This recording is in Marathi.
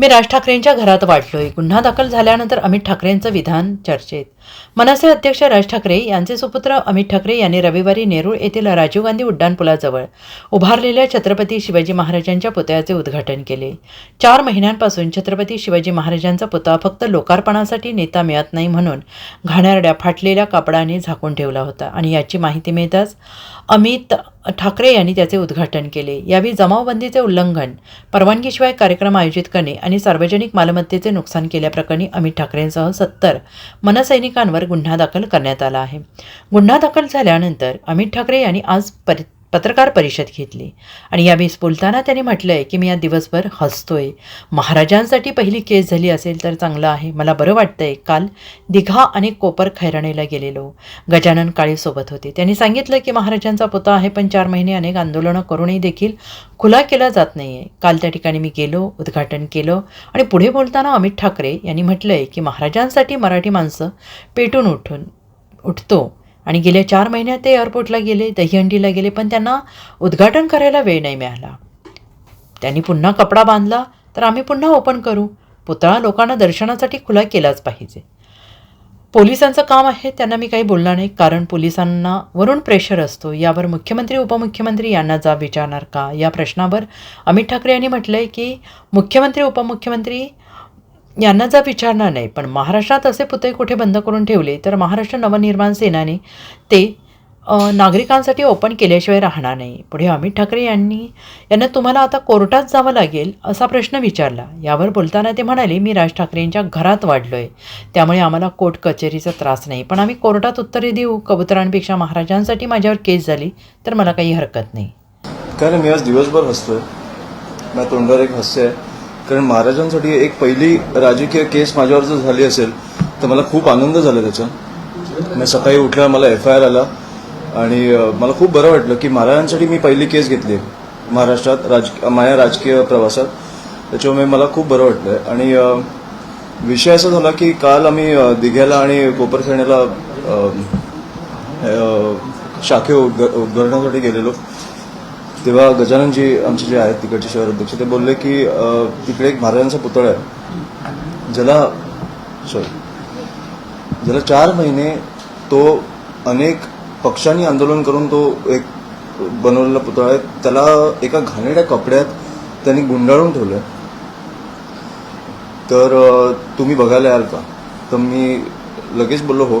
मी राज ठाकरेंच्या घरात वाटलोय गुन्हा दाखल झाल्यानंतर अमित ठाकरेंचं विधान चर्चेत. मनसे अध्यक्ष राज ठाकरे यांचे सुपुत्र अमित ठाकरे यांनी रविवारी नेरूळ येथील राजीव गांधी उड्डाणपुलाजवळ उभारलेल्या छत्रपती शिवाजी महाराजांच्या पुतळ्याचे उद्घाटन केले. चार महिन्यांपासून छत्रपती शिवाजी महाराजांचा पुतळा फक्त लोकार्पणासाठी नेता मिळत नाही म्हणून घाणेरड्या फाटलेल्या कापडाने झाकून ठेवला होता आणि याची माहिती मिळताच अमित ठाकरे यांनी त्याचे उद्घाटन केले. यावेळी जमावबंदीचे उल्लंघन परवानगीशिवाय कार्यक्रम आयोजित करणे आणि सार्वजनिक मालमत्तेचे नुकसान केल्याप्रकरणी अमित ठाकरेंसह सत्तर मनसैनिकांवर गुन्हा दाखल करण्यात आला आहे. गुन्हा दाखल झाल्यानंतर अमित ठाकरे यांनी आज परि पत्रकार परिषद घेतली. आणि यावेळी बोलताना त्यांनी म्हटलं आहे की मी या दिवसभर हसतोय. महाराजांसाठी पहिली केस झाली असेल तर चांगलं आहे. मला बरं वाटतंय. काल दिघा आणि कोपर खैराणेला गेलेलो. गजानन काळेसोबत होते. त्यांनी सांगितलं की महाराजांचा पुतळा आहे पण चार महिने अनेक आंदोलनं करूनही देखील खुला केला जात नाही आहे काल त्या ठिकाणी मी गेलो उद्घाटन केलं आणि पुढे बोलताना अमित ठाकरे यांनी म्हटलं आहे की महाराजांसाठी मराठी माणसं पेटून उठून उठतो. आणि गेल्या चार महिन्यात ते एअरपोर्टला गेले दहीहंडीला गेले पण त्यांना उद्घाटन करायला वेळ नाही मिळाला. त्यांनी पुन्हा कपडा बांधला तर आम्ही पुन्हा ओपन करू. पुतळा लोकांना दर्शनासाठी खुला केलाच पाहिजे. पोलिसांचं काम आहे त्यांना मी काही बोलणार नाही कारण पोलिसांना वरून प्रेशर असतो. यावर मुख्यमंत्री उपमुख्यमंत्री यांना जाब विचारणार का? या प्रश्नावर अमित ठाकरे यांनी म्हटलं आहे की मुख्यमंत्री उपमुख्यमंत्री यांना जर विचारणार नाही पण महाराष्ट्रात असे पुतळे कुठे बंद करून ठेवले तर महाराष्ट्र नवनिर्माण सेनाने ते नागरिकांसाठी ओपन केल्याशिवाय राहणार नाही. पुढे अमित ठाकरे यांनी यांना तुम्हाला आता कोर्टात जावं लागेल असा प्रश्न विचारला. यावर बोलताना ते म्हणाले मी राज ठाकरेंच्या घरात वाढलो आहे त्यामुळे आम्हाला कोर्ट कचेरीचा त्रास नाही. पण आम्ही कोर्टात उत्तरे देऊ. कबुतरांपेक्षा महाराजांसाठी माझ्यावर केस झाली तर मला काही हरकत नाही. काय मी आज दिवसभर हसतोय. तोंडावर एक हास्य आहे. कारण महाराजांसाठी एक पहिली राजकीय केस माझ्यावर जर झाली असेल तर मला खूप आनंद झाला त्याचा. मी सकाळी उठल्यावर मला एफ आय आर आला आणि मला खूप बरं वाटलं की महाराजांसाठी मी पहिली केस घेतली आहे महाराष्ट्रात राज माझ्या राजकीय प्रवासात. त्याच्यामुळे मला खूप बरं वाटलं आणि विषय असा झाला की काल आम्ही दिघ्याला आणि कोपरखेण्याला शाखे उद्घ- उद्घाटनासाठी गेलेलो. तेव्हा गजाननजी आमचे जे आहेत तिकडचे शहर अध्यक्ष ते बोलले की तिकडे एक महाराजांचा पुतळा आहे. ज्याला सॉरी ज्याला चार महिने तो अनेक पक्षांनी आंदोलन करून तो एक बनवलेला पुतळा आहे. त्याला एका घाणेरड्या कपड्यात त्यांनी गुंडाळून ठेवलं तर तुम्ही बघायला याल का? तर मी लगेच बोललो हो.